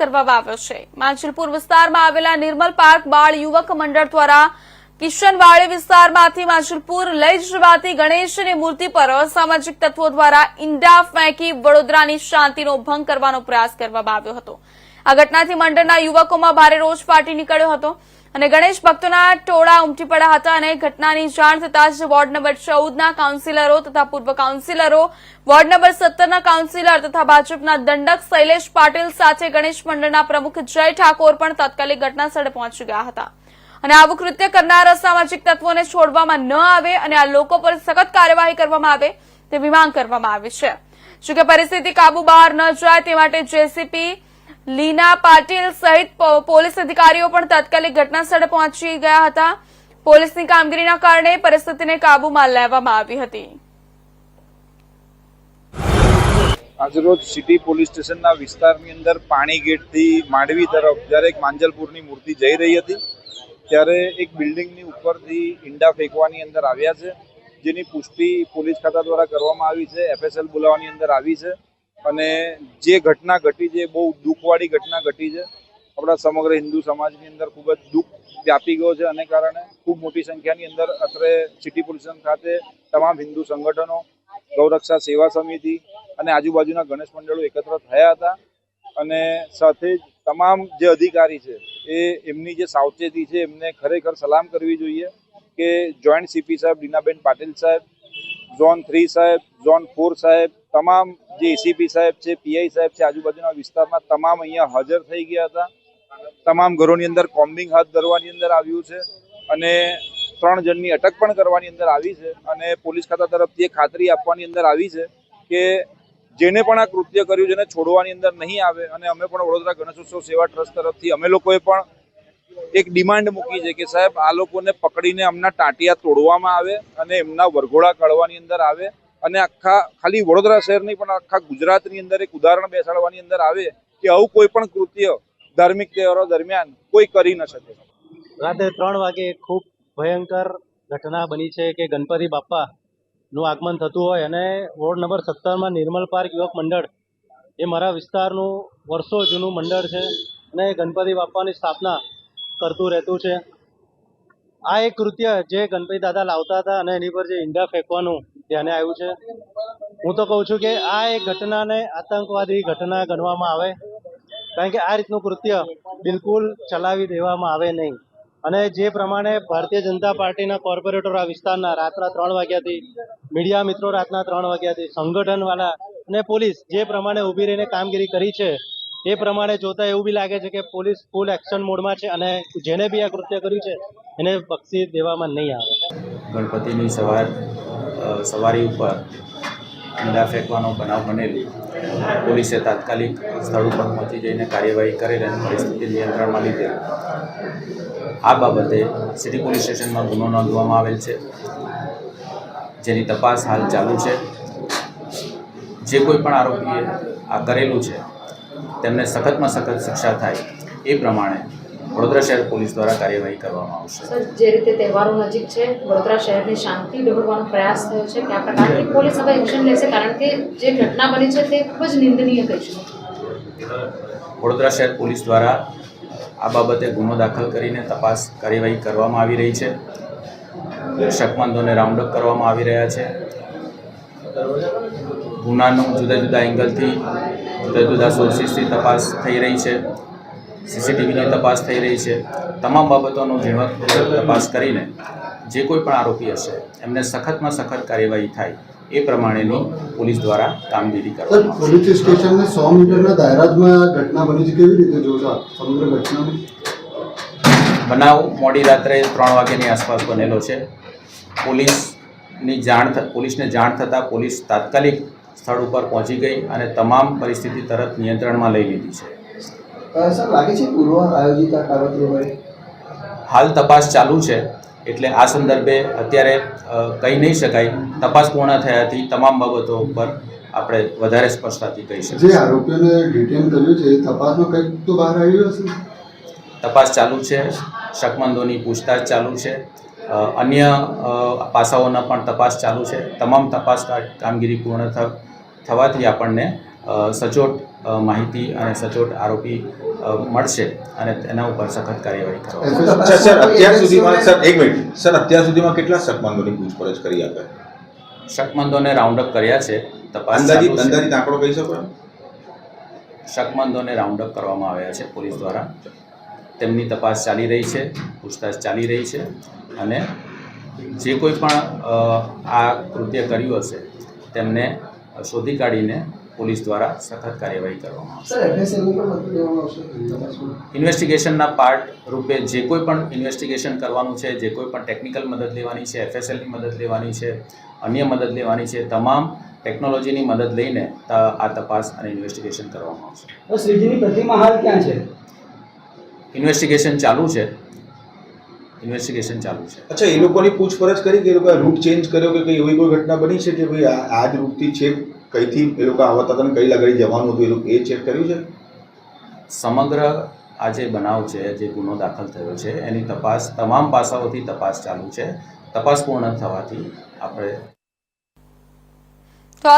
કરવામાં આવ્યો છે. માંજલપુર વિસ્તારમાં આવેલા નિર્મલ પાર્ક બાળ યુવક મંડળ દ્વારા કિશનવાડી વિસ્તારમાંથી માંજલપુર લઈ જવાતી ગણેશની મૂર્તિ પર અસામાજિક તત્વો દ્વારા ઈંડા ફેંકી વડોદરાની શાંતિનો ભંગ કરવાનો પ્રયાસ કરવામાં આવ્યો હતો. આ ઘટનાથી મંડળના યુવકોમાં ભારે રોષ ફાટી નીકળ્યો હતો. અને ગણેશ ભક્તોના ટોળા ઉમટી પડ્યા હતા અને ઘટનાની જાણ થતાં જ વોર્ડ નંબર ચૌદના કાઉન્સિલરો તથા પૂર્વ કાઉન્સિલરો, વોર્ડ નંબર સત્તરના કાઉન્સિલર તથા ભાજપના દંડક શૈલેષ પાટીલ સાથે ગણેશ મંડળના પ્રમુખ જય ઠાકોર પણ તાત્કાલિક ઘટના સ્થળે પહોંચી ગયા હતા. અને આવું કૃત્ય કરનાર અસામાજિક તત્વોને છોડવામાં ન આવે અને આ લોકો પર સખત કાર્યવાહી કરવામાં આવે તેવી માંગ કરવામાં આવી છે. જોકે પરિસ્થિતિ કાબુ બહાર ન જાય તે માટે જેસીપી લીના પાટીલ સહિત પોલીસ અધિકારીઓ પણ તાત્કાલિક ઘટના સ્થળે પહોંચી ગયા હતા. પોલીસની કામગીરીના કારણે પરિસ્થિતિને કાબૂમાં લેવામાં આવી હતી. આજરોજ સિટી પોલીસ સ્ટેશનના વિસ્તારની અંદર પાણી ગેટથી માંડવી તરફ જ્યારે એક માંજલપુરની મૂર્તિ જઈ રહી હતી, ત્યારે એક બિલ્ડિંગની ઉપરથી ઈંડા ફેંકવાની અંદર આવ્યા છે, જેની પુષ્ટિ પોલીસ ખાતા દ્વારા કરવામાં આવી છે એફએસએલ બોલાવવાની અંદર આવી છે. અને જે ઘટના ઘટી છે બહુ દુઃખવાળી ઘટના ઘટી છે. આપણા સમગ્ર હિન્દુ સમાજની અંદર ખૂબ જ દુઃખ વ્યાપી ગયો છે અને કારણે ખૂબ મોટી સંખ્યાની અંદર અત્રે સિટી પોલ્યુશન ખાતે તમામ હિન્દુ સંગઠનો, ગૌરક્ષા સેવા સમિતિ અને આજુબાજુના ગણેશ મંડળો એકત્ર થયા હતા. અને સાથે જ તમામ જે અધિકારી છે, એ એમની જે સાવચેતી છે, એમને ખરેખર સલામ કરવી જોઈએ કે જોઈન્ટ સીપી સાહેબ, દીનાબેન પાટીલ સાહેબ, ઝોન થ્રી સાહેબ, ઝોન ફોર સાહેબ તમામ જે એસીપી સાહેબ છે પીઆઈ સાહેબ છે, આજુબાજુના વિસ્તારમાં તમામ અહીંયા હાજર થઈ ગયા હતા. તમામ ઘરોની અંદર કોમ્બિંગ હાથ ધરવાની અંદર આવ્યું છે અને ત્રણ જણની અટક પણ કરવાની અંદર આવી છે અને પોલીસ ખાતા તરફથી એ ખાતરી આપવાની અંદર આવી છે કે જેને પણ આ કૃત્ય કર્યું છે એને છોડવાની અંદર નહીં આવે અને અમે પણ વડોદરા ગણેશોત્સવ સેવા ટ્રસ્ટ તરફથી અમે લોકોએ પણ એક ડિમાન્ડ મૂકી છે કે સાહેબ આ લોકોને પકડીને અમના ટાંટિયા તોડવામાં આવે અને એમના વરઘોડા કાઢવાની અંદર આવે અને આખા, ખાલી વડોદરા શહેર નહીં, પણ આખા ગુજરાતની અંદર એક ઉદાહરણ બેસાડવાની અંદર આવે કે આવું કોઈ પણ કૃત્ય ધાર્મિક તહેવારો દરમિયાન કોઈ કરી ન શકે. રાત્રે ત્રણ વાગે ખૂબ ભયંકર ઘટના બની છે કે ગણપતિ બાપા નું આગમન થતું હોય અને વોર્ડ નંબર સત્તરમાં નિર્મલ પાર્ક યુવક મંડળ એ મારા વિસ્તારનું વર્ષો જૂનું મંડળ છે અને ગણપતિ બાપ્પાની સ્થાપના કરતું રહેતું છે. આ એક કૃત્ય જે ગણપતિ દાદા લાવતા હતા અને એની પર જે ઈંડા ફેંકવાનું ધ્યાને આવ્યું છે. હું તો કહું છું કે આ એક ઘટનાને આતંકવાદી ઘટના ગણવામાં આવે. કારણ કે આ રીતનું કૃત્ય બિલકુલ ચલાવી દેવામાં આવે નહીં. અને જે પ્રમાણે ભારતીય જનતા પાર્ટીના કોર્પોરેટરો આ વિસ્તારના રાતના ત્રણ વાગ્યાથી, મીડિયા મિત્રો રાતના ત્રણ વાગ્યાથી, સંગઠનવાળા અને પોલીસ જે પ્રમાણે ઊભી રહીને કામગીરી કરી છે એ પ્રમાણે જોતા એવું બી લાગે છે કે પોલીસ ફૂલ એક્શન મોડમાં છે અને જેને બી આ કૃત્ય કર્યું છે, એને બક્ષી દેવામાં નહીં આવે. ગણપતિની સવાર સવારી ઉપર ઈંડા ફેંકવાનો બનાવ બનેલી. પોલીસે તાત્કાલિક સ્થળ ઉપર પહોંચી જઈને કાર્યવાહી કરેલ અને પરિસ્થિતિ નિયંત્રણમાં લીધેલ. આ બાબતે સિટી પોલીસ સ્ટેશનમાં ગુનો નોંધવામાં આવેલ છે. જેની તપાસ હાલ ચાલુ છે. જે કોઈ પણ આરોપીએ આ કરેલું છે તેમને સખતમાં સખત શિક્ષા થાય એ પ્રમાણે વડોદરા શહેર પોલીસ દ્વારા કાર્યવાહી કરવામાં આવશે. સર જે રીતે તહેવારો નજીક છે વડોદરા શહેરની શાંતિ દોહડવાનો પ્રયાસ થયો છે કે આ પ્રકારની પોલીસ હવે એક્શન લેશે? કારણ કે જે ઘટના બની છે તે ખૂબ જ નિંદનીય કહીશું વડોદરા શહેર પોલીસ દ્વારા આ બાબતે ગુનો દાખલ કરીને તપાસ કાર્યવાહી કરવામાં આવી રહી છે. શકમંદોને રાઉન્ડ અપ કરવામાં આવી રહ્યા છે. ગુનાનું જુદા જુદા એંગલથી જુદા જુદા સોર્સિસથી તપાસ થઈ રહી છે. સીસીટીવીની તપાસ થઈ રહી છે. તમામ બાબતોનો ઝીણવટપૂર્વક તપાસ કરીને જે કોઈ પણ આરોપી હશે એમને સખતમાં સખત કાર્યવાહી થાય એ પ્રમાણેની પોલીસ દ્વારા કામગીરી કરવામાં પોલીસ સ્ટેશનને સો મીટરના દાયરાજમાં ઘટના બની છે. કેવી રીતે જોશો સમગ્ર ઘટનાને બનાવ મોડી રાત્રે ત્રણ વાગ્યાની આસપાસ બનેલો છે. પોલીસની જાણ પોલીસને જાણ થતાં પોલીસ તાત્કાલિક સ્થળ ઉપર પહોંચી ગઈ અને તમામ પરિસ્થિતિ તરત નિયંત્રણમાં લઈ લીધી છે. સર લાગે છે પૂર્વ આયોજિત હોય હાલ તપાસ ચાલુ છે એટલે આ સંદર્ભે અત્યારે કહી નહીં શકાય. તપાસ પૂર્ણ થયાથી તમામ બાબતો ઉપર આપણે વધારે સ્પષ્ટતાથી કહી શકીએ. જે આરોપીઓને ડિટેન કર્યું છે તપાસમાં કંઈક તો બહાર આવ્યું હશે? તપાસ ચાલુ છે શકમંદોની પૂછતાછ ચાલુ છે અન્ય પાસાઓના પણ તપાસ ચાલુ છે. તમામ તપાસ કામગીરી પૂર્ણ થવાથી આપણને સચોટ માહિતી અને સચોટ આરોપી મળશે અને તેના ઉપર સખત કાર્યવાહી કરવામાં સર અત્યાર સુધીમાં સર એક મિનિટ. સર અત્યાર સુધીમાં કેટલા શકમંદોની પૂછપરછ કરી આપે? શકમંદોને રાઉન્ડ અપ કર્યા છે. તપાસ અંદાજિત અંદાજિત આંકડો કહી શકો શકમંદોને રાઉન્ડ અપ કરવામાં આવ્યા છે પોલીસ દ્વારા. તેમની તપાસ ચાલી રહી છે પૂછતાછ ચાલી રહી છે અને જે કોઈ પણ આ કૃત્ય કર્યું હશે તેમને શોધી કાઢીને પોલીસ દ્વારા સખત કાર્યવાહી કરવામાં આવશે. ઇન્વેસ્ટિગેશનના પાર્ટ રૂપે જે કોઈ પણ ઇન્વેસ્ટિગેશન કરવાનું છે જે કોઈ પણ ટેકનિકલ મદદ લેવાની છે એફએસએલની મદદ લેવાની છે અન્ય મદદ લેવાની છે તમામ ટેકનોલોજીની મદદ લઈને આ તપાસ અને ઇન્વેસ્ટિગેશન કરવામાં આવશે. શ્રીજીની પ્રતિમા હાલ ક્યાં છે? ઇન્વેસ્ટિગેશન ચાલુ છે. ઇન્વેસ્ટિગેશન ચાલુ છે. અચ્છા એ લોકોની પૂછપરછ કરી કે એ લોકોએ રૂટ ચેન્જ કર્યો કે કઈ એવી કોઈ ઘટના બની છે કે ભાઈ આ આ જ રૂટથી છે કઈથી એ લોકો આવતા હતા ને કઈ લગાડી જવાનું હતું એ લોકો એ ચેક કર્યું છે? સમગ્ર આ જે બનાવ છે જે ગુનો દાખલ થયો છે એની તપાસ તમામ પાસાઓથી તપાસ ચાલુ છે. તપાસ પૂર્ણ થવાથી આપણે તો